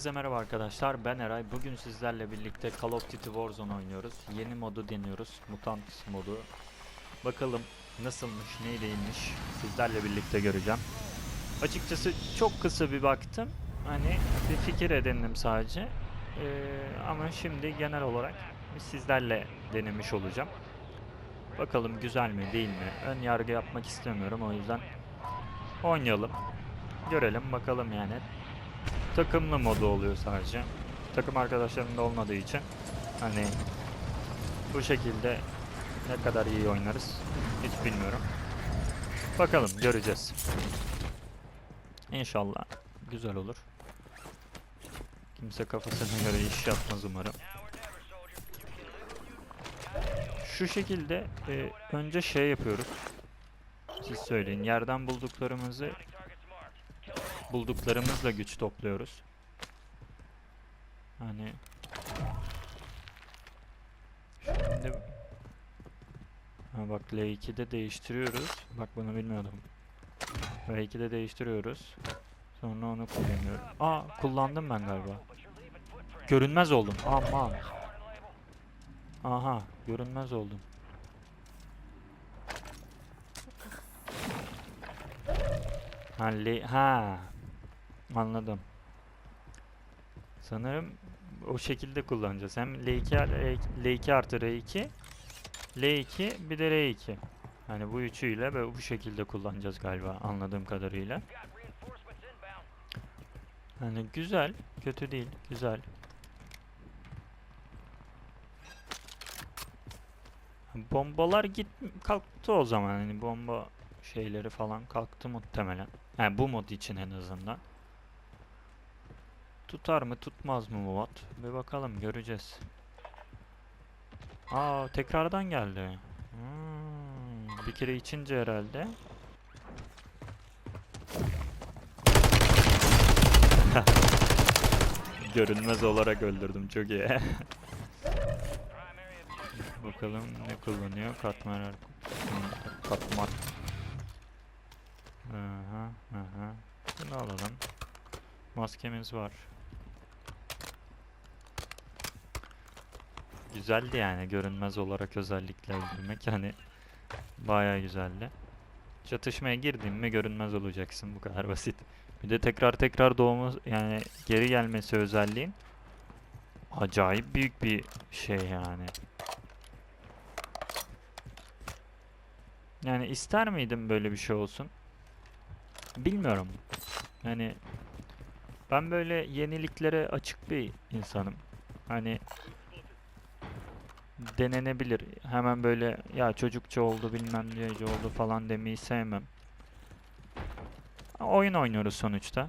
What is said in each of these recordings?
Herkese merhaba arkadaşlar ben Eray. Bugün sizlerle birlikte Call of Duty Warzone oynuyoruz. Yeni modu deniyoruz mutant modu. Bakalım nasılmış ne değilmiş sizlerle birlikte göreceğim. Açıkçası çok kısa bir baktım hani bir fikir edindim sadece. Ee, ama şimdi genel olarak sizlerle denemiş olacağım. Bakalım güzel mi değil mi? Ön yargı yapmak istemiyorum o yüzden oynayalım. Görelim bakalım yani takımlı modu oluyor sadece. Takım arkadaşlarım da olmadığı için hani bu şekilde ne kadar iyi oynarız hiç bilmiyorum. Bakalım göreceğiz. İnşallah güzel olur. Kimse kafasına göre iş yapmaz umarım. Şu şekilde e, önce şey yapıyoruz. Siz söyleyin. Yerden bulduklarımızı bulduklarımızla güç topluyoruz. Hani şimdi ha bak L2'de değiştiriyoruz. Bak bunu bilmiyordum. L2'de değiştiriyoruz. Sonra onu kullanıyorum. Aa kullandım ben galiba. Görünmez oldum. Aman. Aha görünmez oldum. Ha, ha. Anladım. Sanırım o şekilde kullanacağız. Hem L2, R- L2 artı R2 L2 bir de R2. Hani bu üçüyle ve bu şekilde kullanacağız galiba anladığım kadarıyla. Hani güzel, kötü değil, güzel. Bombalar git kalktı o zaman hani bomba şeyleri falan kalktı muhtemelen. Yani bu mod için en azından. Tutar mı tutmaz mı bu? Bir bakalım göreceğiz. Aa tekrardan geldi. Hmm, bir kere içince herhalde. Görünmez olarak öldürdüm çok iyi. Bakalım ne kullanıyor? Katmer katman. Aha, aha. Bunu alalım. Maskemiz var. Güzeldi yani görünmez olarak özellikle öldürmek yani bayağı güzeldi. Çatışmaya girdin mi görünmez olacaksın bu kadar basit. Bir de tekrar tekrar doğma yani geri gelmesi özelliğin acayip büyük bir şey yani. Yani ister miydim böyle bir şey olsun? Bilmiyorum. Yani ben böyle yeniliklere açık bir insanım. Hani denenebilir. Hemen böyle ya çocukça oldu bilmem nece oldu falan demeyi sevmem. Oyun oynuyoruz sonuçta.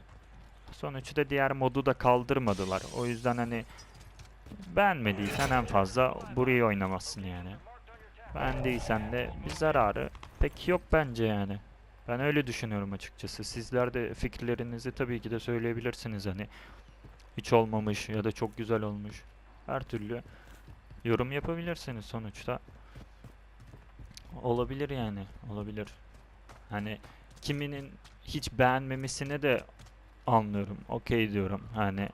Sonuçta diğer modu da kaldırmadılar. O yüzden hani beğenmediysen en fazla burayı oynamazsın yani. Beğendiysen de bir zararı pek yok bence yani. Ben öyle düşünüyorum açıkçası. Sizler de fikirlerinizi tabii ki de söyleyebilirsiniz hani. Hiç olmamış ya da çok güzel olmuş. Her türlü yorum yapabilirsiniz sonuçta. Olabilir yani. Olabilir. Hani kiminin hiç beğenmemesine de anlıyorum. Okey diyorum. Hani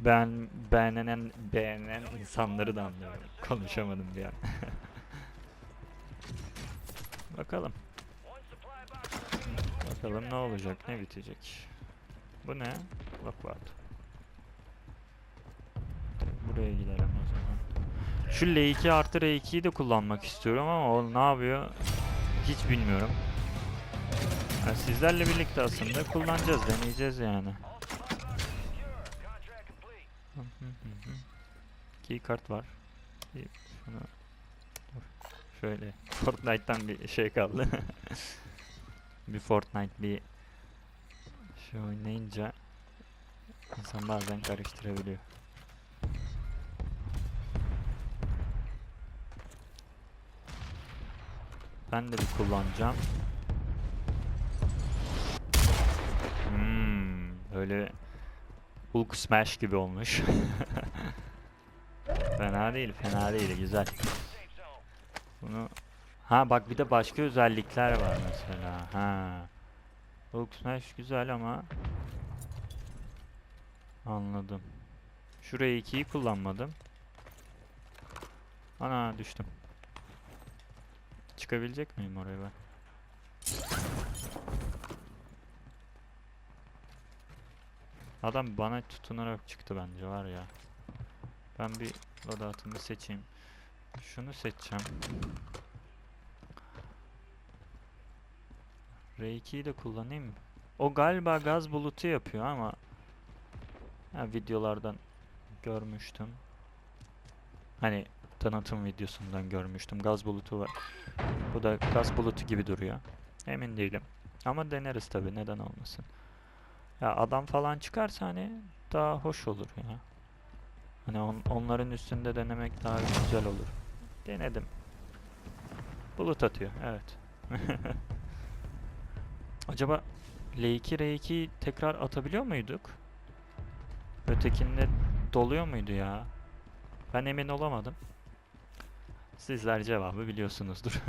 ben beğenen beğenen insanları da anlıyorum. Konuşamadım bir an. Bakalım. Bakalım ne olacak, ne bitecek. Bu ne? Lockwood. Buraya gidelim o zaman. Şu L2 artı R2'yi de kullanmak istiyorum ama o ne yapıyor hiç bilmiyorum. Yani sizlerle birlikte aslında kullanacağız, deneyeceğiz yani. Keycard var. Bir Şunu. Şöyle Fortnite'tan bir şey kaldı. bir Fortnite bir şey oynayınca insan bazen karıştırabiliyor. Ben de bir kullanacağım. Hmm, böyle Hulk Smash gibi olmuş. fena değil, fena değil, güzel. Bunu Ha bak bir de başka özellikler var mesela. Ha. Hulk Smash güzel ama anladım. Şuraya 2'yi kullanmadım. Ana düştüm. Çıkabilecek miyim oraya ben? Adam bana tutunarak çıktı bence var ya. Ben bir loadout'ımı seçeyim. Şunu seçeceğim. R2'yi de kullanayım mı? O galiba gaz bulutu yapıyor ama ha, videolardan görmüştüm. Hani tanıtım videosundan görmüştüm. Gaz bulutu var. Bu da gaz bulutu gibi duruyor. Emin değilim. Ama deneriz tabi neden olmasın. Ya adam falan çıkarsa hani daha hoş olur ya. Hani on- onların üstünde denemek daha güzel olur. Denedim. Bulut atıyor evet. Acaba L2 R2'yi tekrar atabiliyor muyduk? Ötekinde doluyor muydu ya? Ben emin olamadım. Sizler cevabı biliyorsunuzdur.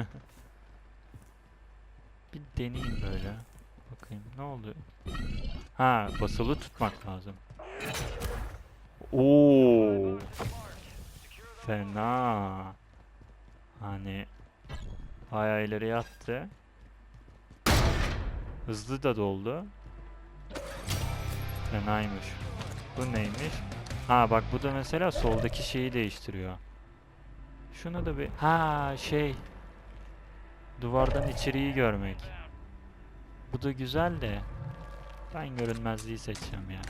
bir deneyeyim böyle. Bakayım ne oldu? Ha basılı tutmak lazım. Oo. Fena. Hani bayağı ileri yattı. Hızlı da doldu. Fenaymış. Bu neymiş? Ha bak bu da mesela soldaki şeyi değiştiriyor. Şunu da bir... Ha şey... Duvardan içeriği görmek. Bu da güzel de... Ben görünmezliği seçeceğim ya.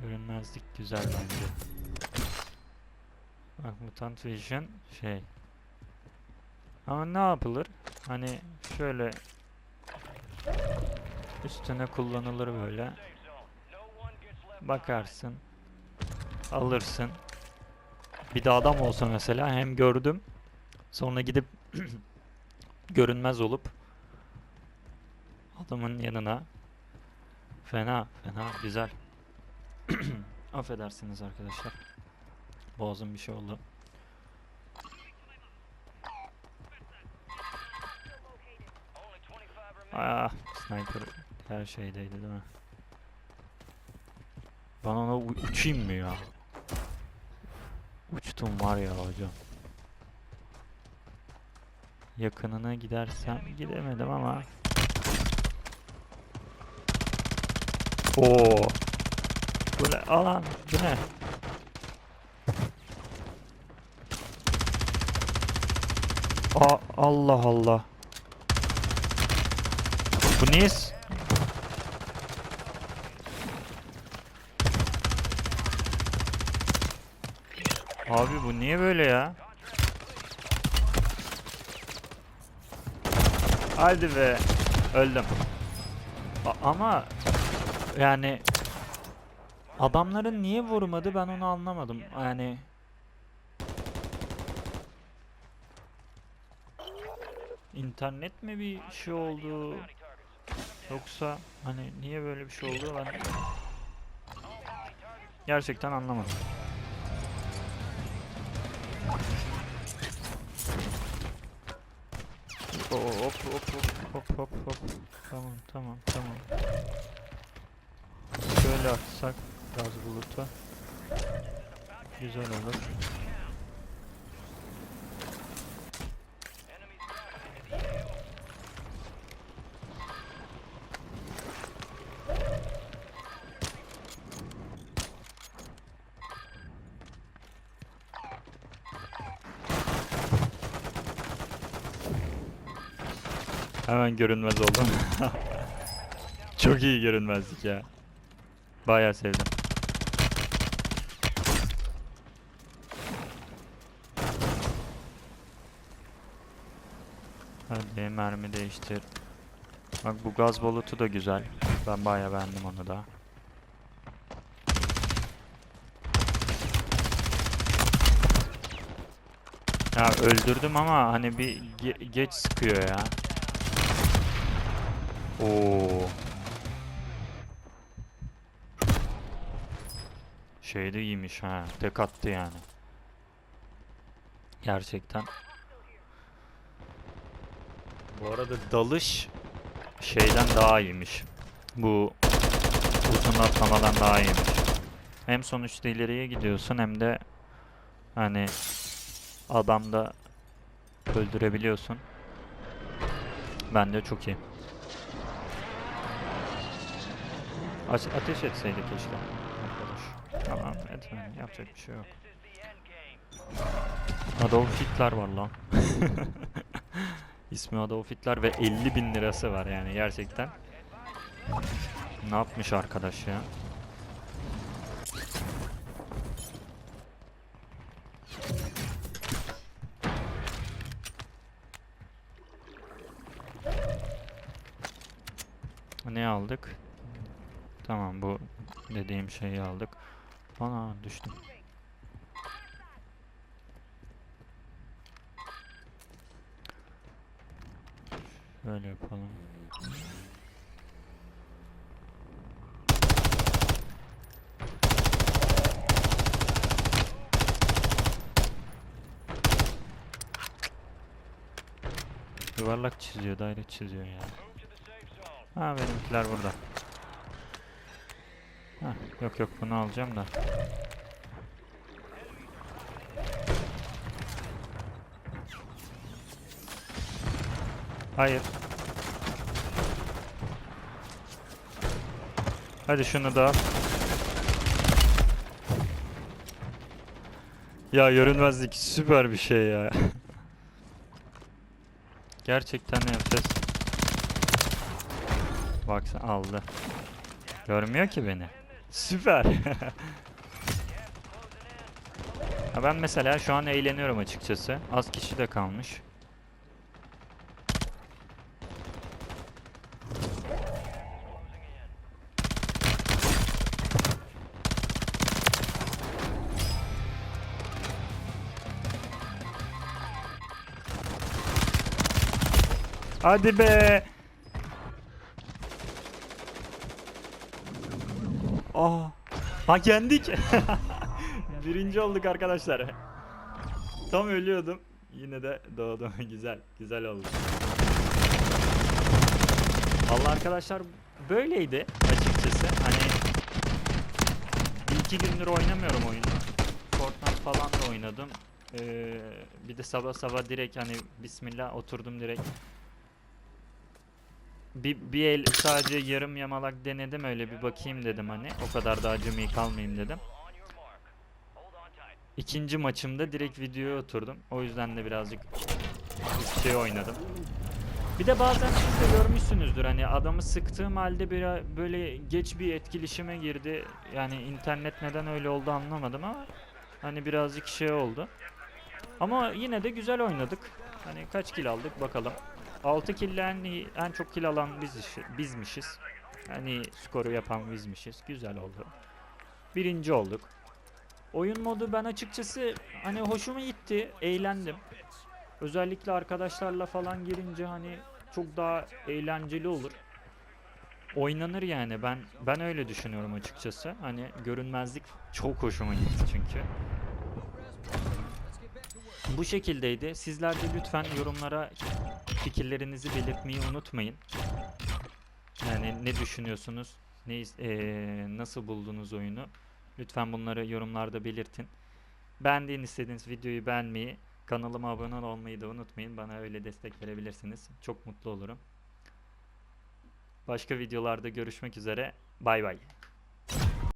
Görünmezlik güzel bence. Bak Mutant Vision şey... Ama ne yapılır? Hani şöyle üstüne kullanılır böyle. Bakarsın. Alırsın. Bir de adam olsa mesela hem gördüm sonra gidip görünmez olup adamın yanına fena fena güzel affedersiniz arkadaşlar boğazım bir şey oldu Ah, sniper her şeydeydi değil mi? Ben ona uçayım mı ya? Uçtum var ya hocam. Yakınına gidersem gidemedim ama. Oo. Bu ne? Alan. Bu ne? Aa, Allah Allah. Bu niye? Abi bu niye böyle ya? Hadi be. Öldüm. A- ama yani adamların niye vurmadı ben onu anlamadım. Yani internet mi bir şey oldu? Yoksa hani niye böyle bir şey oldu ben gerçekten anlamadım. Oo, Hop hop hop hop hop hop. Tamam tamam tamam. Şöyle atsak gaz bulutu. Güzel olur. Hemen görünmez oldum. Çok iyi görünmezlik ya. Bayağı sevdim. Hadi mermi değiştir. Bak bu gaz bulutu da güzel. Ben bayağı beğendim onu da. Ya öldürdüm ama hani bir ge- geç sıkıyor ya. Oo. Şey de iyiymiş ha. Tek attı yani. Gerçekten. Bu arada dalış şeyden daha iyiymiş. Bu uzun atlamadan daha iyiymiş. Hem sonuçta ileriye gidiyorsun hem de hani adamda öldürebiliyorsun. Bence çok iyi. Ateş etseydi keşke arkadaş. Tamam etmedi. Yapacak bir şey yok. Adolf Hitler var lan. İsmi Adolf Hitler ve 50 bin lirası var yani gerçekten. Ne yapmış arkadaş ya? Ne aldık? Tamam bu dediğim şeyi aldık. Ana düştüm. Şöyle yapalım. Yuvarlak çiziyor, daire çiziyor ya. Ha benimkiler burada. Ha, yok yok bunu alacağım da. Hayır. Hadi şunu da. Ya görünmezlik süper bir şey ya. Gerçekten yapacağız? Baksana aldı. Görmüyor ki beni. Süper. Ha ben mesela şu an eğleniyorum açıkçası. Az kişi de kalmış. Hadi be. Aa. Ha yendik. Birinci olduk arkadaşlar. Tam ölüyordum. Yine de doğdum. güzel. Güzel oldu. Vallahi arkadaşlar böyleydi açıkçası. Hani bir iki gündür oynamıyorum oyunu. Fortnite falan da oynadım. Ee, bir de sabah sabah direkt hani bismillah oturdum direkt bir, bir el sadece yarım yamalak denedim öyle bir bakayım dedim hani o kadar da acemi kalmayayım dedim. İkinci maçımda direkt videoya oturdum. O yüzden de birazcık şey oynadım. Bir de bazen siz de görmüşsünüzdür hani adamı sıktığım halde bir böyle geç bir etkileşime girdi. Yani internet neden öyle oldu anlamadım ama hani birazcık şey oldu. Ama yine de güzel oynadık. Hani kaç kill aldık bakalım. 6 kill en, çok kill alan biz işi- bizmişiz. Hani skoru yapan bizmişiz. Güzel oldu. Birinci olduk. Oyun modu ben açıkçası hani hoşuma gitti. Eğlendim. Özellikle arkadaşlarla falan girince hani çok daha eğlenceli olur. Oynanır yani ben ben öyle düşünüyorum açıkçası. Hani görünmezlik çok hoşuma gitti çünkü. Bu şekildeydi. Sizler de lütfen yorumlara fikirlerinizi belirtmeyi unutmayın. Yani ne düşünüyorsunuz? Ne eee, nasıl buldunuz oyunu? Lütfen bunları yorumlarda belirtin. Beğendiğin istediğiniz videoyu beğenmeyi, kanalıma abone olmayı da unutmayın. Bana öyle destek verebilirsiniz. Çok mutlu olurum. Başka videolarda görüşmek üzere. Bay bay.